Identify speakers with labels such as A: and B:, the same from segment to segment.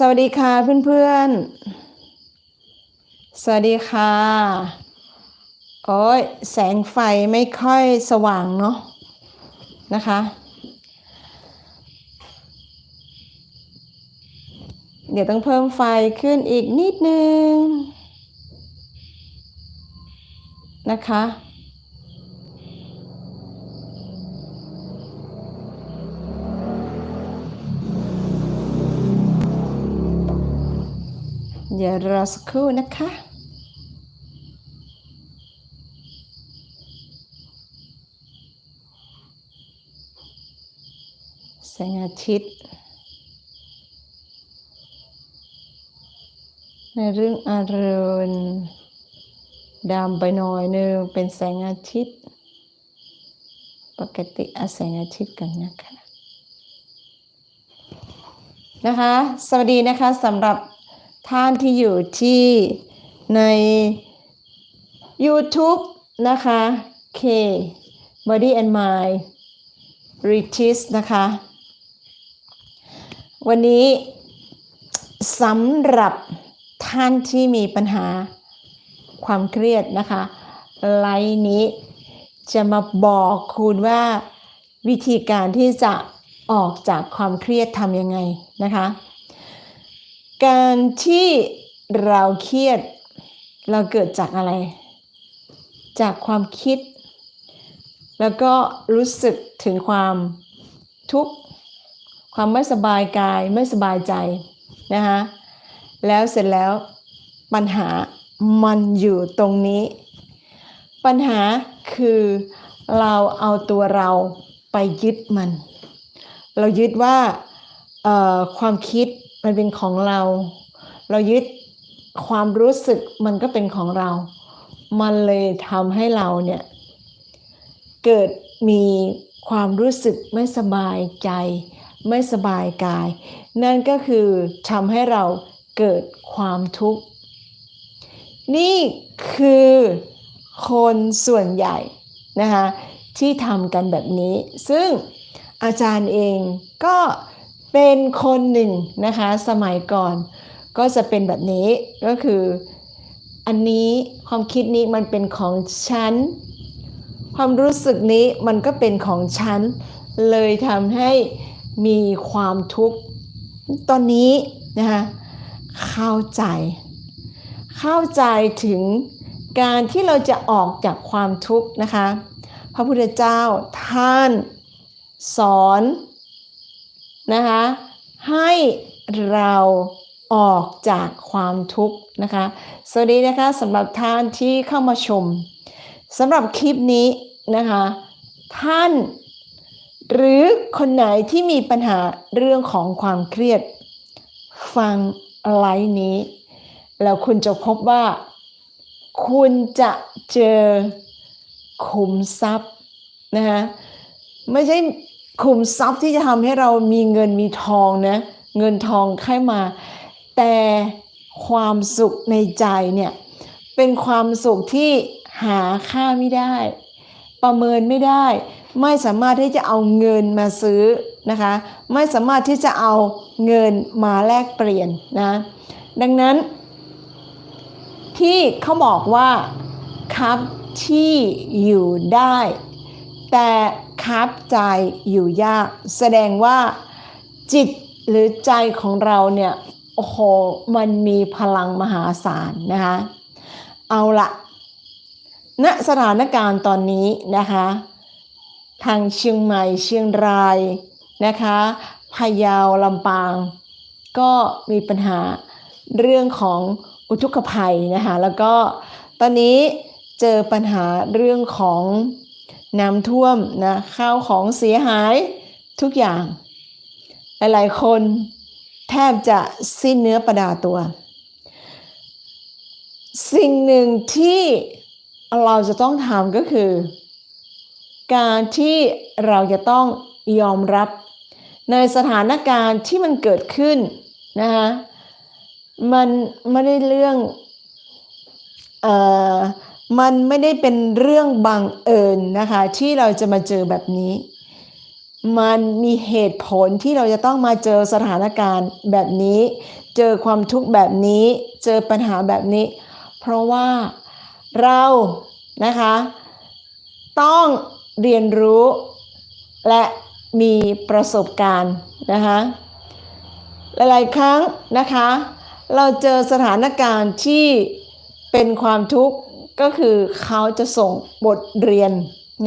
A: สวัสดีค่ะเพื่อนๆ สวัสดีค่ะ โอ้ยแสงไฟไม่ค่อยสว่างเนาะนะคะ เดี๋ยวต้องเพิ่มไฟขึ้นอีกนิดนึงนะคะ ดี๋ยวรอสักครู่นะคะแสงอาทิตย์ ในเรื่องอารมณ์ดำไปหน่อยหนึ่งเป็นแสงอาทิตย์ ปกติอาแสงอาทิตย์กันนะคะนะคะ สวัสดีนะคะสำหรับ ท่านที่อยู่ที่ใน YouTube นะคะ K Body and Mind Retreat นะคะ วันนี้สำหรับท่านที่มีปัญหาความเครียดนะคะ ไลน์นี้จะมาบอกคุณว่าวิธีการที่จะออกจากความเครียดทำยังไงนะคะ การที่เราเครียด เราเกิดจากอะไร จากความคิด แล้วก็รู้สึกถึงความทุกข์ ความไม่สบายกาย ไม่สบายใจนะคะแล้วเสร็จแล้วปัญหามันอยู่ตรงนี้ ปัญหาคือเราเอาตัวเราไปยึดมัน เรายึดว่าความคิด มันเป็นของเรา เรายึดความรู้สึกมันก็เป็นของเรา มันเลยทำให้เราเนี่ย เกิดมีความรู้สึกไม่สบายใจ ไม่สบายกาย นั่นก็คือทำให้เราเกิดความทุกข์ นี่คือคนส่วนใหญ่นะคะที่ทำกันแบบนี้ ซึ่งอาจารย์เองก็ เป็นคนหนึ่งนะคะสมัยก่อนก็จะเป็นแบบนี้ก็คืออันนี้ความคิดนี้มันเป็นของฉัน ความรู้สึกนี้มันก็เป็นของฉัน เลยทำให้มีความทุกข์ตอนนี้นะคะเข้าใจ เข้าใจถึงการที่เราจะออกจากความทุกข์นะคะ พระพุทธเจ้าท่านสอน นะคะ ให้เราออกจากความทุกข์นะคะ สวัสดีนะคะสำหรับท่านที่เข้ามาชมสำหรับคลิปนี้นะคะ ท่าน หรือคนไหนที่มีปัญหาเรื่องของความเครียด ฟังไลฟ์นี้ แล้วคุณจะพบว่า คุณจะเจอขุมทรัพย์นะคะไม่ใช่ ขุมทรัพย์ที่จะทำให้เรามีเงินมีทองนะเงินทองเข้ามา แต่ความสุขในใจเนี่ยเป็นความสุขที่หาค่าไม่ได้ ประเมินไม่ได้ ไม่สามารถที่จะเอาเงินมาซื้อนะคะ ไม่สามารถที่จะเอาเงินมาแลกเปลี่ยนนะดังนั้นที่เขาบอกว่าครับที่อยู่ได้ แต่ครับใจอยู่ยาก แสดงว่าจิตหรือใจของเราเนี่ยโอ้โหมันมีพลังมหาศาลนะคะเอาละณสถานการณ์ตอนนี้นะคะทางเชียงใหม่เชียงรายนะคะพะเยาลำปาง ก็มีปัญหาเรื่องของอุทกภัยนะคะแล้วก็ตอนนี้เจอปัญหาเรื่องของ น้ำท่วมนะข้าวของเสียหายทุกอย่าง หลายๆคนแทบจะสิ้นเนื้อประดาตัว สิ่งหนึ่งที่เราจะต้องทำก็คือ การที่เราจะต้องยอมรับในสถานการณ์ที่มันเกิดขึ้นนะคะมันไม่ได้เรื่อง เอ่อ มันไม่ได้เป็นเรื่องบังเอิญนะคะ ที่เราจะมาเจอแบบนี้ มันมีเหตุผลที่เราจะต้องมาเจอสถานการณ์แบบนี้ เจอความทุกข์แบบนี้ เจอปัญหาแบบนี้ เพราะว่าเรานะคะ ต้องเรียนรู้และมีประสบการณ์นะคะหลายๆครั้งนะคะ เราเจอสถานการณ์ที่เป็นความทุกข์ ก็คือเขาจะส่งบทเรียน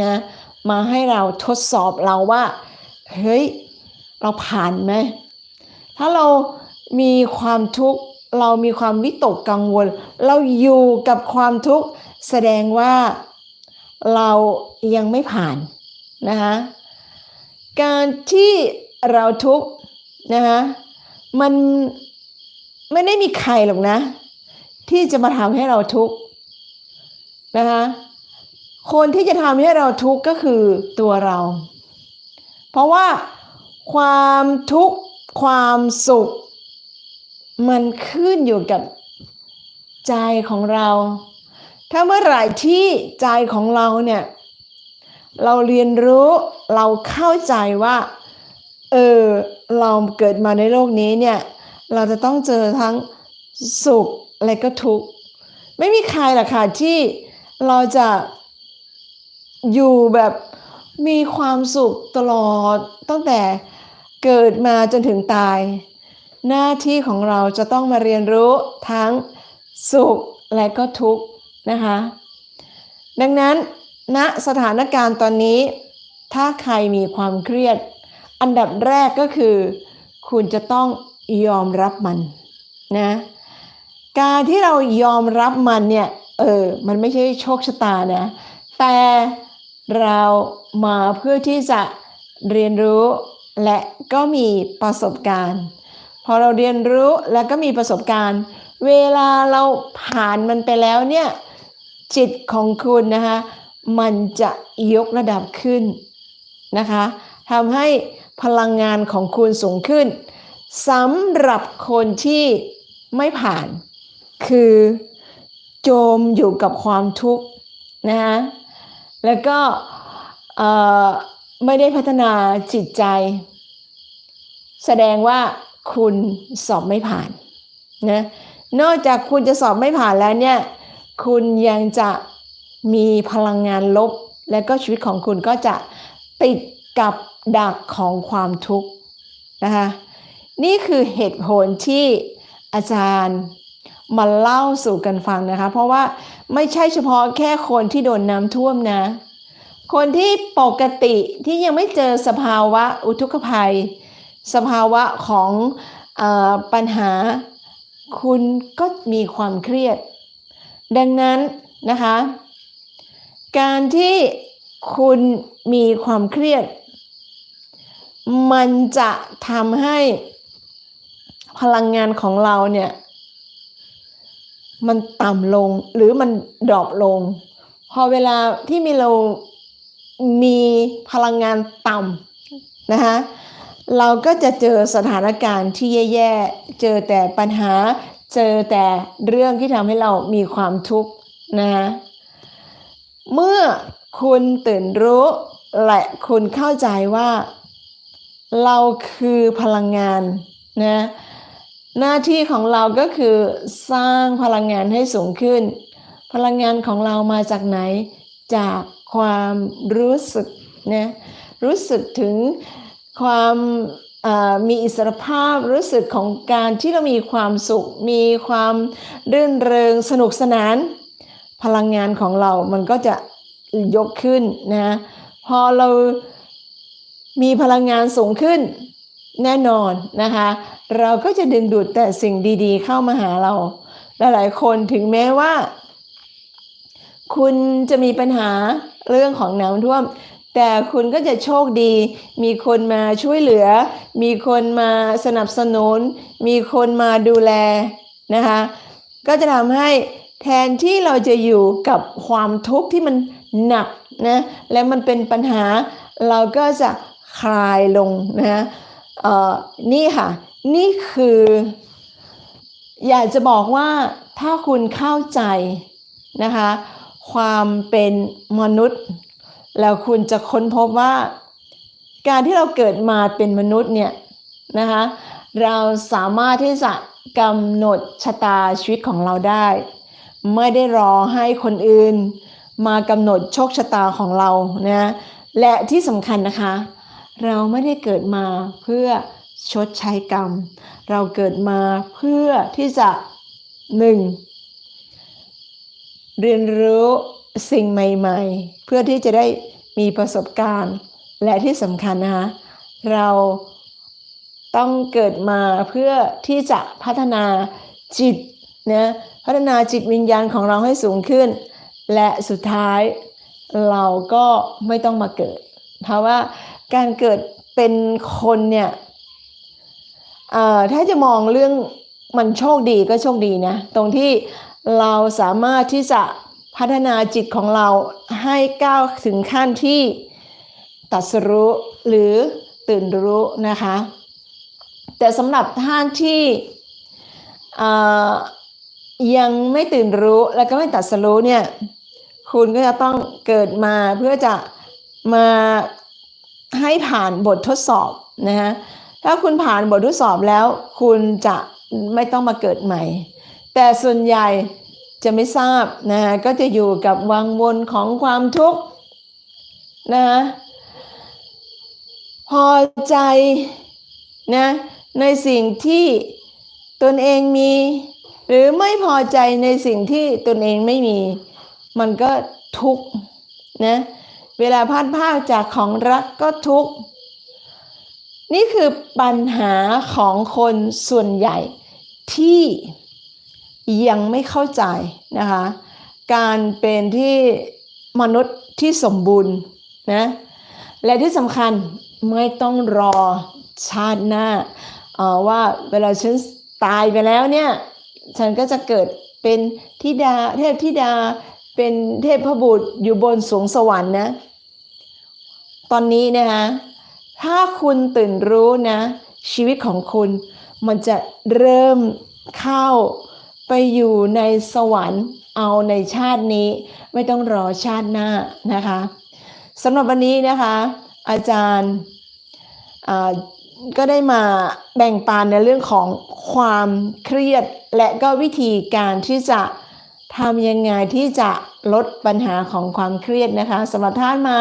A: นะมาให้เราทดสอบเราว่า เฮ้ย เราผ่านไหม ถ้าเรามีความทุกข์เรามีความวิตกกังวล เราอยู่กับความทุกข์แสดงว่าเรายังไม่ผ่านนะคะการที่เราทุกข์นะคะมันไม่ได้มีใครหรอกนะ ที่จะมาทำให้เราทุกข์ นะคะคนที่จะทำให้เราทุกข์ก็คือตัวเรา เพราะว่าความทุกข์ความสุข มันขึ้นอยู่กับใจของเรา ถ้าเมื่อไหร่ที่ใจของเราเนี่ยเราเรียนรู้เราเข้าใจว่าเออเราเกิดมาในโลกนี้เนี่ยเราจะต้องเจอทั้งสุขและก็ทุกข์ ไม่มีใครหรอกค่ะที่ เราจะอยู่แบบมีความสุขตลอดตั้งแต่เกิดมาจนถึงตาย หน้าที่ของเราจะต้องมาเรียนรู้ทั้งสุขและก็ทุกข์นะคะ ดังนั้นณนะสถานการณ์ตอนนี้ ถ้าใครมีความเครียด อันดับแรกก็คือ คุณจะต้องยอมรับมันนะการที่เรายอมรับมันเนี่ย เออ มันไม่ใช่โชคชะตานะ แต่เรามาเพื่อที่จะเรียนรู้และก็มีประสบการณ์ พอเราเรียนรู้แล้วก็มีประสบการณ์ เวลาเราผ่านมันไปแล้วเนี่ย จิตของคุณนะคะ มันจะยกระดับขึ้นนะคะทำให้พลังงานของคุณสูงขึ้นสำหรับคนที่ไม่ผ่าน คือ จมอยู่กับความทุกข์นะคะแล้วก็ไม่ได้พัฒนาจิตใจ แสดงว่าคุณสอบไม่ผ่านนะนอกจากคุณจะสอบไม่ผ่านแล้วเนี่ยคุณยังจะมีพลังงานลบ และก็ชีวิตของคุณก็จะติดกับดักของความทุกข์นะคะนี่คือเหตุผลที่อาจารย์ มาเล่าสู่กันฟังนะคะ เพราะว่าไม่ใช่เฉพาะแค่คนที่โดนน้ำท่วมนะ คนที่ปกติที่ยังไม่เจอสภาวะอุทกภัย สภาวะของอปัญหา คุณก็มีความเครียด ดังนั้นนะคะ การที่คุณมีความเครียด มันจะทำให้พลังงานของเราเนี่ย มันต่ำลงหรือมันดรอปลง พอเวลาที่มีเรามีพลังงานต่ำนะคะเราก็จะเจอสถานการณ์ที่แย่ๆ เจอแต่ปัญหา เจอแต่เรื่องที่ทำให้เรามีความทุกข์นะเมื่อคุณตื่นรู้และคุณเข้าใจว่า เราคือพลังงานนะ หน้าที่ของเราก็คือสร้างพลังงานให้สูงขึ้น พลังงานของเรามาจากไหน จากความรู้สึกนะรู้สึกถึงความมีอิสรภาพรู้สึกของการที่เรามีความสุข มีความรื่นเริงสนุกสนาน พลังงานของเรามันก็จะยกขึ้นนะพอเรามีพลังงานสูงขึ้นแน่นอนนะคะ เราก็จะดึงดูดแต่สิ่งดีๆ เข้ามาหาเรา หลายๆคนถึงแม้ว่า คุณจะมีปัญหาเรื่องของน้ำท่วม แต่คุณก็จะโชคดี มีคนมาช่วยเหลือ มีคนมาสนับสนุน มีคนมาดูแลนะคะ ก็จะทำให้แทนที่เราจะอยู่กับความทุกข์ที่มันหนักนะและมันเป็นปัญหาเราก็จะคลายลงนะนี่ค่ะ นี่คือ อยากจะบอกว่าถ้าคุณเข้าใจนะคะความเป็นมนุษย์ แล้วคุณจะค้นพบว่า การที่เราเกิดมาเป็นมนุษย์เนี่ยนะคะเราสามารถที่จะกำหนดชะตาชีวิตของเราได้ ไม่ได้รอให้คนอื่น มากำหนดโชคชะตาของเรานะและที่สำคัญนะคะ เราไม่ได้เกิดมาเพื่อ ชดใช้กรรม เราเกิดมาเพื่อที่จะหนึ่งเรียนรู้สิ่งใหม่ ๆ เพื่อที่จะได้มีประสบการณ์ และที่สำคัญนะคะเราต้องเกิดมาเพื่อที่จะพัฒนาจิตนะพัฒนาจิตวิญญาณของเราให้สูงขึ้น และสุดท้ายเราก็ไม่ต้องมาเกิด เพราะว่าการเกิดเป็นคนเนี่ย เอ่อถ้าจะมองเรื่องมันโชคดีก็โชคดีนะ ตรงที่เราสามารถที่จะพัฒนาจิตของเราให้ก้าวถึงขั้นที่ตัดสรู้หรือตื่นรู้นะคะ แต่สำหรับท่านที่ยังไม่ตื่นรู้แล้วก็ไม่ตัดสรู้เนี่ยคุณก็จะต้องเกิดมาเพื่อจะมาให้ผ่านบททดสอบนะฮะ ถ้าคุณผ่านบททดสอบแล้ว คุณจะไม่ต้องมาเกิดใหม่ แต่ส่วนใหญ่จะไม่ทราบนะก็จะอยู่กับวังวนของความทุกข์นะพอใจนะในสิ่งที่ตนเองมี หรือไม่พอใจในสิ่งที่ตนเองไม่มี มันก็ทุกข์นะเวลาพลาดพลาดจากของรักก็ทุกข์ นี่คือปัญหาของคนส่วนใหญ่ที่ยังไม่เข้าใจนะคะ การเป็นที่มนุษย์ที่สมบูรณ์นะและที่สำคัญไม่ต้องรอชาติหน้าว่าเวลาฉันตายไปแล้วเนี่ยฉันก็จะเกิดเป็นธิดาเทพธิดาเป็นเทพพบุตรอยู่บนสวงสวรรค์นะ ตอนนี้นะคะ ถ้าคุณตื่นรู้นะ ชีวิตของคุณมันจะเริ่มเข้าไปอยู่ในสวรรค์เอาในชาตินี้ ไม่ต้องรอชาติหน้านะคะสำหรับวันนี้นะคะ อาจารย์ก็ได้มาแบ่งปันในเรื่องของความเครียด และก็วิธีการที่จะ ทำยังไงที่จะลดปัญหาของความเครียดนะคะสำหรับท่านมา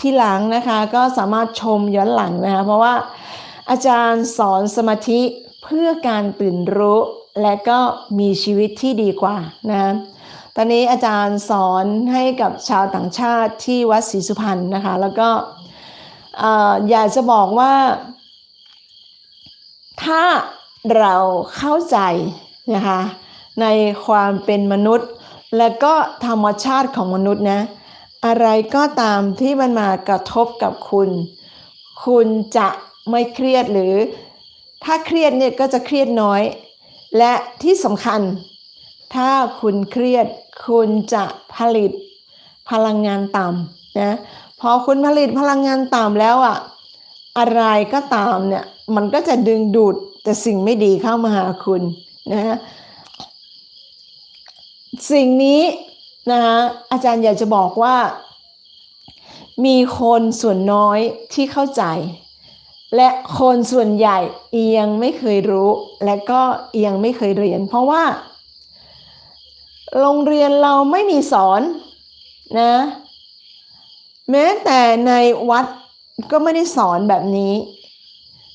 A: ที่หลังนะคะก็สามารถชมย้อนหลังนะคะเพราะว่าอาจารย์สอนสมาธิเพื่อการตื่นรู้และก็มีชีวิตที่ดีกว่านะตอนนี้อาจารย์สอนให้กับชาวต่างชาติที่วัดศรีสุพรรณนะคะ แล้วก็ออยากจะบอกว่า ถ้าเราเข้าใจนะคะ ในความเป็นมนุษย์ และก็ธรรมชาติของมนุษย์นะ อะไรก็ตามที่มันมากระทบกับคุณ คุณจะไม่เครียดหรือ ถ้าเครียดเนี่ยก็จะเครียดน้อย และที่สำคัญ ถ้าคุณเครียด คุณจะผลิตพลังงานต่ำนะพอคุณผลิตพลังงานต่ำแล้วอะอะไรก็ตามเนี่ยมันก็จะดึงดูดแต่สิ่งไม่ดีเข้ามาหาคุณนะ สิ่งนี้นะคะอาจารย์อยากจะบอกว่า มีคนส่วนน้อยที่เข้าใจ และคนส่วนใหญ่เอียงไม่เคยรู้ และก็เอียงไม่เคยเรียน เพราะว่า โรงเรียนเราไม่มีสอนนะแม้แต่ในวัดก็ไม่ได้สอนแบบนี้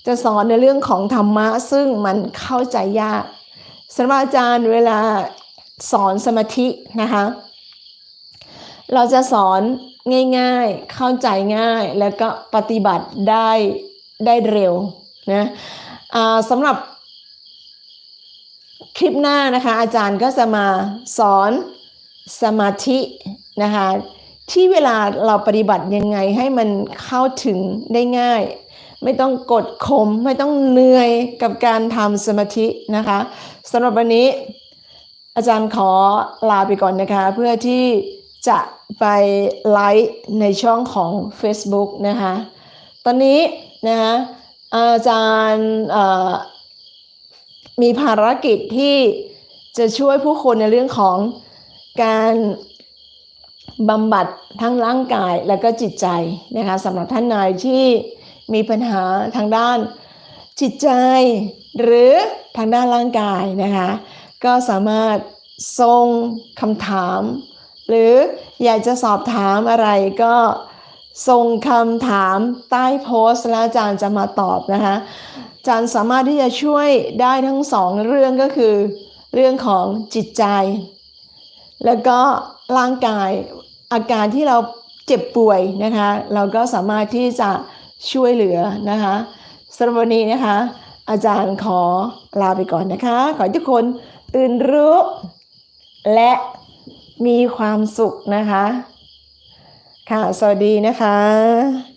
A: จะสอนในเรื่องของธรรมะซึ่งมันเข้าใจยากสำหรับอาจารย์เวลา สอนสมาธินะคะ เราจะสอนง่ายๆ เข้าใจง่ายแล้วก็ปฏิบัติได้ได้เร็วนะอ่าสำหรับคลิปหน้านะคะอาจารย์ก็จะมาสอนสมาธินะคะที่เวลาเราปฏิบัติยังไงให้มันเข้าถึงได้ง่าย ไม่ต้องกดข่มไม่ต้องเหนื่อยกับการทำสมาธินะคะสำหรับวันนี้ อาจารย์ขอลาไปก่อนนะคะ เพื่อที่จะไปไลฟ์ในช่องของ Facebook นะคะ ตอนนี้นะคะอาจารย์มีภารกิจที่จะช่วยผู้คนในเรื่องของการบำบัดทั้งร่างกายและก็จิตใจนะคะสำหรับท่านนายที่มีปัญหาทางด้านจิตใจ หรือทางด้านร่างกายนะคะ ก็สามารถส่งคำถาม หรืออยากจะสอบถามอะไรก็ส่งคำถามใต้โพสต์แล้วอาจารย์จะมาตอบนะคะอาจารย์สามารถที่จะช่วยได้ทั้งสองเรื่องก็คือ เรื่องของจิตใจ แล้วก็ร่างกายอาการที่เราเจ็บป่วยนะคะ เราก็สามารถที่จะช่วยเหลือนะคะสำหรับวันนี้นะคะ อาจารย์ขอลาไปก่อนนะคะ ขอทุกคน ตื่นรู้ และมีความสุขนะคะ ค่ะ สวัสดีนะคะ